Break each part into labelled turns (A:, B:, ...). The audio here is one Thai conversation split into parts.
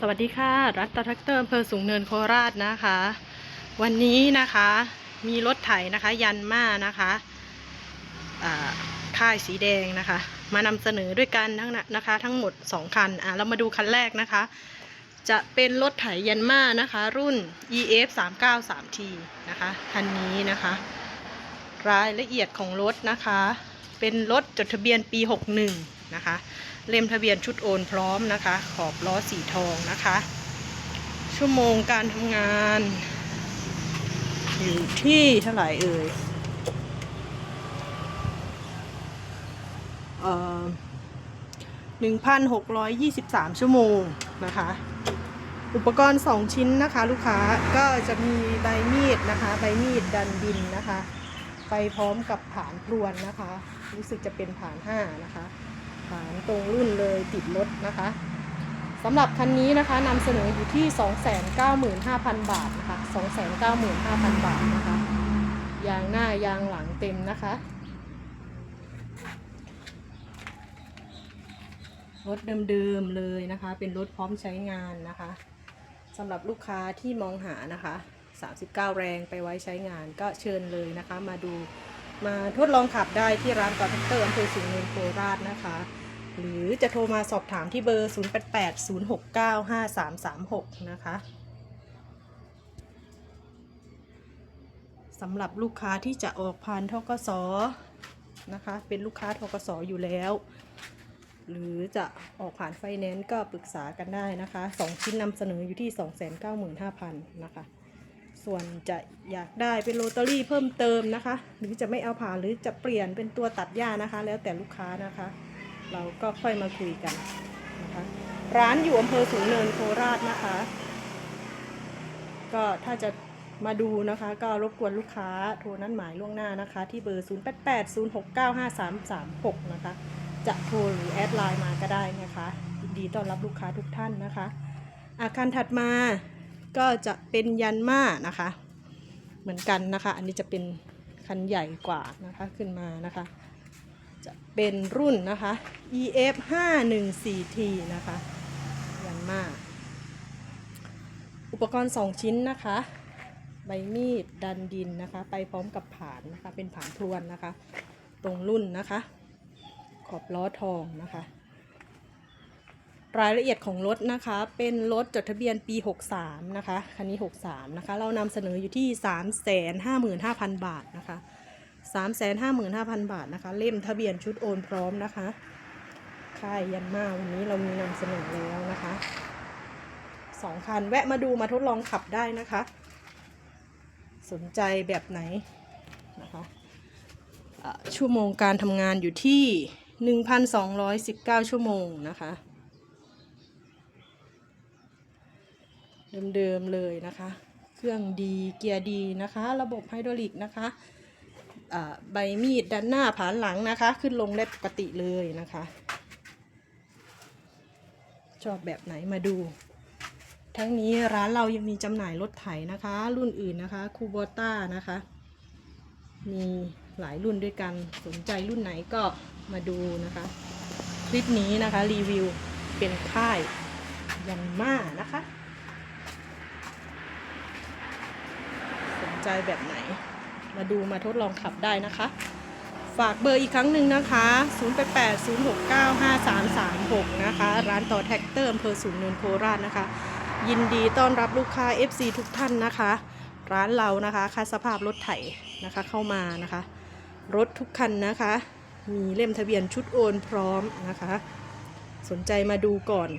A: สวัสดีค่ะ รัตตท็กเตอร์อำเภอสูงเนินโคราชนะคะ วันนี้นะคะมีรถไถนะคะยันมานะคะอ่าค่ายสีแดงนะคะ มานำเสนอด้วยกันทั้งนั้นนะคะ ทั้งหมด 2 คันอะเรามาดูคันแรกนะคะ จะเป็นรถไถยันมานะคะ รุ่น EF 3 9 3 T นะคะคันนี้นะคะ รายละเอียดของรถนะคะ เป็นรถจดทะเบียนปี 61 นะคะ เล่มทะเบียนชุดโอนพร้อมนะคะ ขอบล้อสีทองนะคะ ชั่วโมงการทำงาน อยู่ที่เท่าไหร่เอ่ยหนึ่งพันหกร้อยยี่สิบสามชั่วโมงนะคะ อุปกรณ์2ชิ้นนะคะ ลูกค้าก็จะมีใบมีดนะคะ ใบมีดดันดินนะคะ ไปพร้อมกับผานพรวนนะคะ รู้สึกจะเป็นผาน5นะคะ ผานตรงรุ่นเลยติดรถนะคะสำหรับคันนี้นะคะนำเสนออยู่ที่ 295,000 บาทนะคะ295,000 บาทนะคะยางหน้ายางหลังเต็มนะคะ รถเดิมๆเลยนะคะ เป็นรถพร้อมใช้งานนะคะสำหรับลูกค้าที่มองหานะคะ 39 แรงไปไว้ใช้งานก็เชิญเลยนะคะ มาดู มาทดลองขับได้ที่ร้านกอล์ฟเตอร์อำเภอสูงเนินโคราชนะคะ หรือจะโทรมาสอบถามที่เบอร์ 0880695336 นะคะสำหรับลูกค้าที่จะออกผ่านทกสนะคะ เป็นลูกค้าทกสอยู่แล้ว หรือจะออกผ่านไฟแนนซ์ก็ปรึกษากันได้นะคะ 2 ชิ้นนำเสนออยู่ที่ 295,000 นะคะ ส่วนจะอยากได้เป็นโรตารี่เพิ่มเติมนะคะ หรือจะไม่เอาผ่าหรือจะเปลี่ยนเป็นตัวตัดหญ้านะคะ แล้วแต่ลูกค้านะคะ เราก็ค่อยมาคุยกันนะคะ ร้านอยู่อำเภอสูงเนินโคราชนะคะ ก็ถ้าจะมาดูนะคะ ก็รบกวนลูกค้าโทรนัดหมายล่วงหน้านะคะ ที่เบอร์ 0880695336 นะคะ จะโทรหรือแอดไลน์มาก็ได้นะคะยินดีต้อนรับลูกค้าทุกท่านนะคะ อาคารถัดมา ก็จะเป็นยันม่านะคะ เหมือนกันนะคะ อันนี้จะเป็นคันใหญ่กว่านะคะขึ้นมานะคะ จะเป็นรุ่นนะคะ EF 5 1 4 T นะคะ ยันม่าอุปกรณ์ 2 ชิ้นนะคะ ใบมีดดันดินนะคะ ไปพร้อมกับผานนะคะ เป็นผานพรวนนะคะ ตรงรุ่นนะคะ ขอบล้อทองนะคะ รายละเอียดของรถนะคะ เป็นรถจดทะเบียนปี 63 นะคะ คันนี้ 63 นะคะ เรานำเสนออยู่ที่ 355,000 บาทนะคะ 355,000 บาทนะคะ เล่มทะเบียนชุดโอนพร้อมนะคะ ค่ายยันมาวันนี้เรามีนำเสนอแล้วนะคะสองคันแวะมาดูมาทดลองขับได้นะคะ สนใจแบบไหนนะคะอะชั่วโมงการทำงานอยู่ที่ 1,219 ชั่วโมงนะคะ เดิมๆเลยนะคะ เครื่องดีเกียร์ดีนะคะ ระบบไฮดรอลิกนะคะใบมีดด้านหน้าผานหลังนะคะ ขึ้นลงได้ปกติเลยนะคะ ชอบแบบไหนมาดู ทั้งนี้ร้านเรายังมีจำหน่ายรถไถนะคะ รุ่นอื่นนะคะคูโบต้านะคะ มีหลายรุ่นด้วยกันสนใจรุ่นไหนก็มาดูนะคะ คลิปนี้นะคะรีวิวเป็นค่ายยันมานะคะ สน ใจแบบไหน มาดูมาทดลองขับได้นะคะ ฝากเบอร์อีกครั้งหนึ่งนะคะ 0880695336 นะคะ ร้านต่อแท็กเตอร์อำเภอสูงเนินโคราชนะคะ ยินดีต้อนรับลูกค้า FC ทุกท่านนะคะ ร้านเรานะคะคัดสภาพรถไถนะคะเข้ามานะคะ รถทุกคันนะคะ มีเล่มทะเบียนชุดโอนพร้อมนะคะ สนใจมาดูก่อน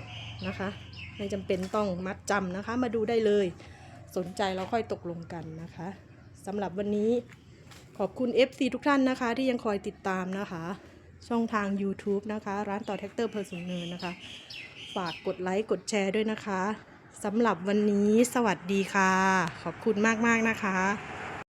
A: นะคะ ไม่จำเป็นต้องมัดจำนะคะ มาดูได้เลย สนใจเราค่อยตกลงกันนะคะสำหรับวันนี้ขอบคุณ FC ทุกท่านนะคะ ที่ยังคอยติดตามนะคะ ช่องทาง YouTube นะคะ ร้านต่อแท็กเตอร์เพอร์สูงเนินนะคะ ฝากกดไลค์กดแชร์ด้วยนะคะสำหรับวันนี้สวัสดีค่ะ ขอบคุณมาก ๆ นะคะ